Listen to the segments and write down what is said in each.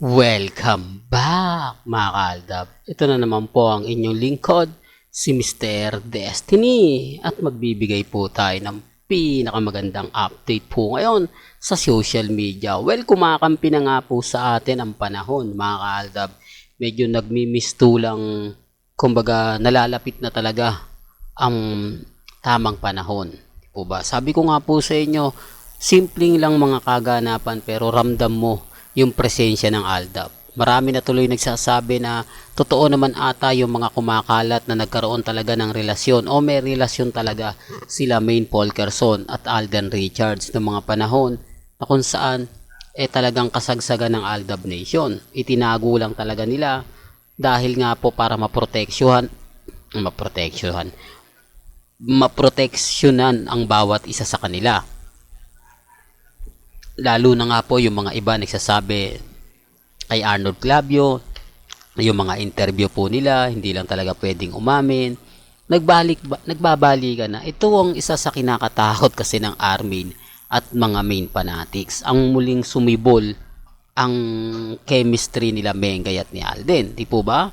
Welcome back mga kaaldab. Ito na naman po ang inyong lingkod, si Mr. Destiny. At magbibigay po tayo ng pinakamagandang update po ngayon sa social media. Well, kumakampi na nga po sa atin ang panahon mga kaaldab. Medyo nagmimistulang, kumbaga nalalapit na talaga ang tamang panahon. Po ba? Sabi ko nga po sa inyo, simpleng lang mga kaganapan pero ramdam mo yung presensya ng Aldab. Marami na tuloy nagsasabi na totoo naman ata yung mga kumakalat na nagkaroon talaga ng relasyon o may relasyon talaga sila Maine Polkerson at Alden Richards ng mga panahon na kung saan eh talagang kasagsagan ng Aldab Nation. Itinago lang talaga nila dahil nga po para maproteksyohan maproteksyohan maproteksyonan ang bawat isa sa kanila lalo na nga po yung mga iba nagsasabi kay Arnold Clavio, yung mga interview po nila, hindi lang talaga pwedeng umamin. Nagbalik, ba- nagbabalikan na ito ang isa sa kinakatakot kasi ng Armin at mga main fanatics. Ang muling sumibol ang chemistry nila Mengay at ni Alden. Di po ba?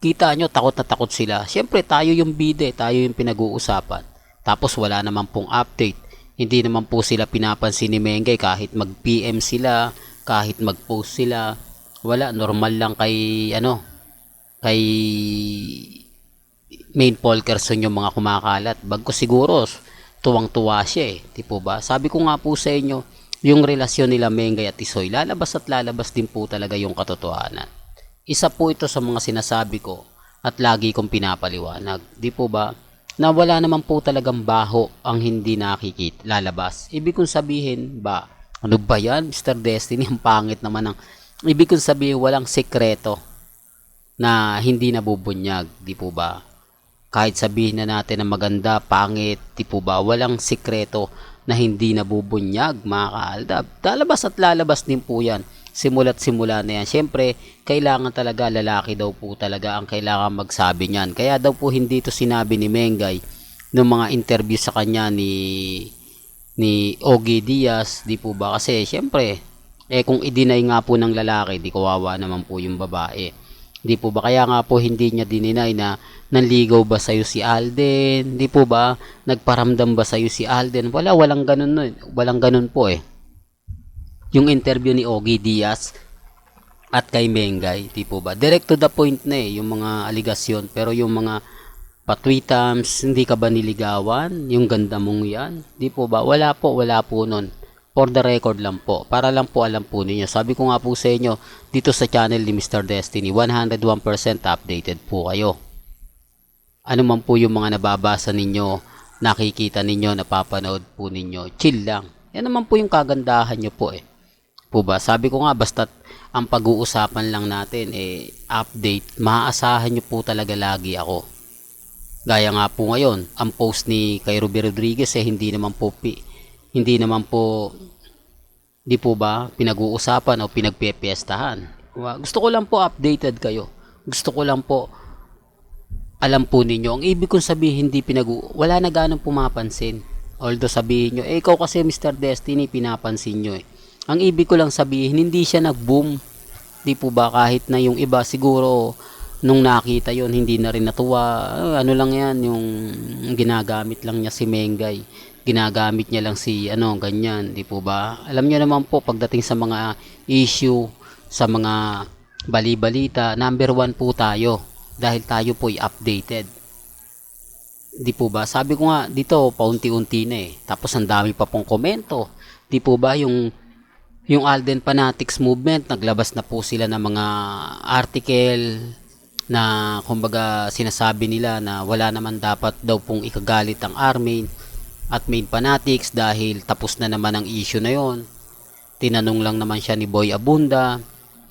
Kita nyo, takot na takot sila. Siyempre, tayo yung bide, tayo yung pinag-uusapan. Tapos wala naman pong update hindi naman po sila pinapansin ni Mengay kahit mag-PM sila, kahit mag-post sila. Wala, normal lang kay ano, kay main Polkerson yung mga kumakalat. Bagko siguro, tuwang-tuwa siya eh. Di po ba? Sabi ko nga po sa inyo, yung relasyon nila Mengay at Isoy, lalabas at lalabas din po talaga yung katotohanan. Isa po ito sa mga sinasabi ko at lagi kong pinapaliwanag. Di po ba? Na wala naman po talagang baho ang hindi nakikita lalabas. Ibig kong sabihin ba, ano ba yan Mr. Destiny? Ang pangit naman ng, ibig kong sabihin walang sekreto na hindi nabubunyag, di po ba? Kahit sabihin na natin na maganda, pangit, di po ba? Walang sekreto na hindi nabubunyag, mga kaaldab. Lalabas at lalabas din po yan simula't simula na yan. Siyempre, kailangan talaga lalaki daw po talaga ang kailangan magsabi niyan. Kaya daw po hindi to sinabi ni Mengay ng mga interview sa kanya ni ni Ogie Diaz, di po ba? Kasi siyempre, eh kung i-deny nga po ng lalaki, di kawawa naman po yung babae. Di po ba? Kaya nga po hindi niya dininay na nanligaw ba sa'yo si Alden? Di po ba? Nagparamdam ba sa'yo si Alden? Wala, walang ganun nun. Walang ganun po eh yung interview ni Ogie Diaz at kay Mengay, di po ba? Direct to the point na eh, yung mga aligasyon. Pero yung mga patwitams, hindi ka ba niligawan? Yung ganda mong yan? Di po ba? Wala po, wala po nun. For the record lang po. Para lang po alam po ninyo. Sabi ko nga po sa inyo, dito sa channel ni Mr. Destiny, 101% updated po kayo. Ano man po yung mga nababasa ninyo, nakikita ninyo, napapanood po ninyo, chill lang. Yan naman po yung kagandahan nyo po eh po ba? Sabi ko nga basta ang pag-uusapan lang natin eh update, maaasahan nyo po talaga lagi ako. Gaya nga po ngayon, ang post ni kay Ruby Rodriguez eh hindi naman po pi, hindi naman po di po ba pinag-uusapan o pinagpepiestahan. Gusto ko lang po updated kayo. Gusto ko lang po alam po ninyo. Ang ibig kong sabihin hindi pinag wala na ganong pumapansin. Although sabihin nyo, eh ikaw kasi Mr. Destiny pinapansin nyo eh ang ibig ko lang sabihin, hindi siya nag-boom. Di po ba kahit na yung iba siguro nung nakita yon hindi na rin natuwa. Ano lang yan, yung ginagamit lang niya si Mengay. Ginagamit niya lang si ano, ganyan, di po ba? Alam niyo naman po pagdating sa mga issue, sa mga bali-balita, number one po tayo dahil tayo po ay updated. Di po ba? Sabi ko nga dito, paunti-unti na eh. Tapos ang dami pa pong komento. Di po ba yung yung Alden Fanatics movement, naglabas na po sila ng mga article na kumbaga sinasabi nila na wala naman dapat daw pong ikagalit ang Armin at main fanatics dahil tapos na naman ang issue na yon. Tinanong lang naman siya ni Boy Abunda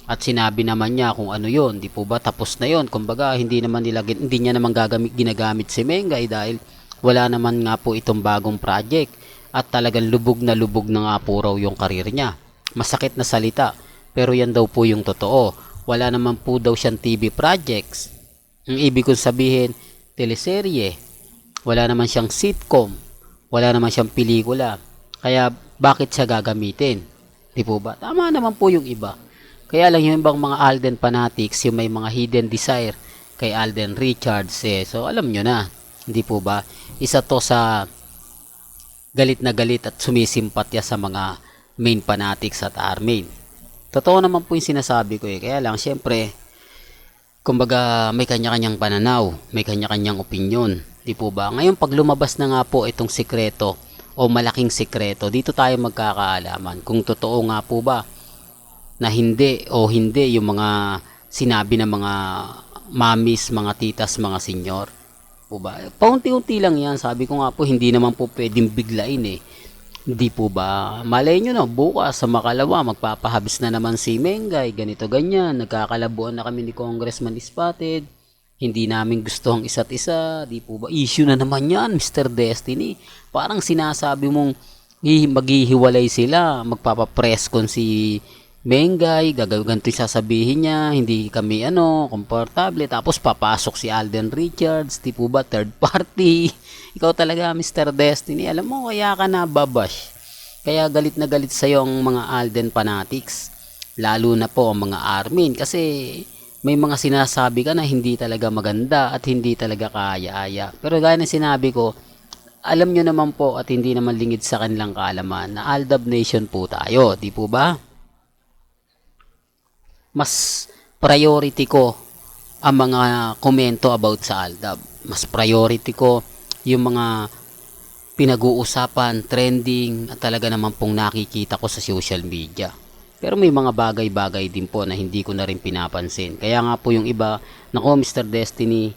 at sinabi naman niya kung ano yon, di po ba tapos na yon. Kumbaga hindi naman nila hindi niya naman gagamit ginagamit si Mengay dahil wala naman nga po itong bagong project at talagang lubog na lubog na nga po raw yung karir niya. Masakit na salita, pero yan daw po yung totoo. Wala naman po daw siyang TV projects. Ang ibig kong sabihin, teleserye. Wala naman siyang sitcom. Wala naman siyang pelikula. Kaya bakit siya gagamitin? Di po ba? Tama naman po yung iba. Kaya lang yung ibang mga Alden fanatics, yung may mga hidden desire kay Alden Richards eh. So alam nyo na, hindi po ba? Isa to sa galit na galit at sumisimpatya sa mga main fanatics at armain. Totoo naman po yung sinasabi ko eh. Kaya lang, syempre, kumbaga may kanya-kanyang pananaw, may kanya-kanyang opinion. Di po ba? Ngayon, pag lumabas na nga po itong sikreto o malaking sikreto, dito tayo magkakaalaman kung totoo nga po ba na hindi o hindi yung mga sinabi ng mga mamis, mga titas, mga senyor. Po ba? Paunti-unti lang yan. Sabi ko nga po, hindi naman po pwedeng biglain eh. Hindi po ba? Malay nyo na, bukas sa makalawa, magpapahabis na naman si Mengay, ganito ganyan. Nagkakalabuan na kami ni Congressman Spotted. Hindi namin gusto ang isa't isa. Di po ba? Issue na naman yan, Mr. Destiny. Parang sinasabi mong hi- maghihiwalay sila. Magpapapress con si Mengay, gagawin ganito yung sasabihin niya, hindi kami ano, komportable. Tapos papasok si Alden Richards, di po ba, third party. Ikaw talaga, Mr. Destiny. Alam mo, kaya ka na babash. Kaya galit na galit sa'yo ang mga Alden fanatics. Lalo na po ang mga Armin. Kasi may mga sinasabi ka na hindi talaga maganda at hindi talaga kaya-aya. Pero gaya ng sinabi ko, alam nyo naman po at hindi naman lingid sa kanilang kaalaman na Aldab Nation po tayo. Di po ba? Mas priority ko ang mga komento about sa Aldab. Mas priority ko yung mga pinag-uusapan, trending, at talaga naman pong nakikita ko sa social media. Pero may mga bagay-bagay din po na hindi ko na rin pinapansin. Kaya nga po yung iba, nako Mr. Destiny,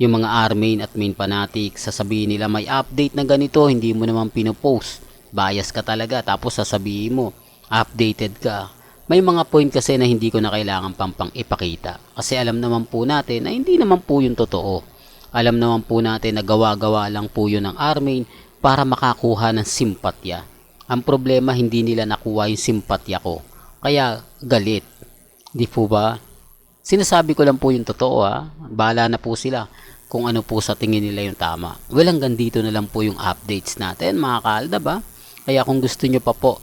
yung mga armain at main fanatic, sasabihin nila may update na ganito, hindi mo naman pinopost. Bias ka talaga, tapos sasabihin mo, updated ka may mga point kasi na hindi ko na kailangan pang pang ipakita. Kasi alam naman po natin na hindi naman po yung totoo. Alam naman po natin na gawa-gawa lang po yun ng Armain para makakuha ng simpatya. Ang problema hindi nila nakuha yung simpatya ko. Kaya galit. Di po ba? Sinasabi ko lang po yung totoo ha. Bala na po sila kung ano po sa tingin nila yung tama. Well, hanggang dito na lang po yung updates natin mga kaalda ba? Kaya kung gusto nyo pa po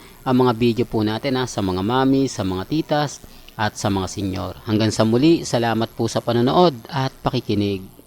ang mga video po natin ha, sa mga mami, sa mga titas, at sa mga senyor. Hanggang sa muli, salamat po sa panonood at pakikinig.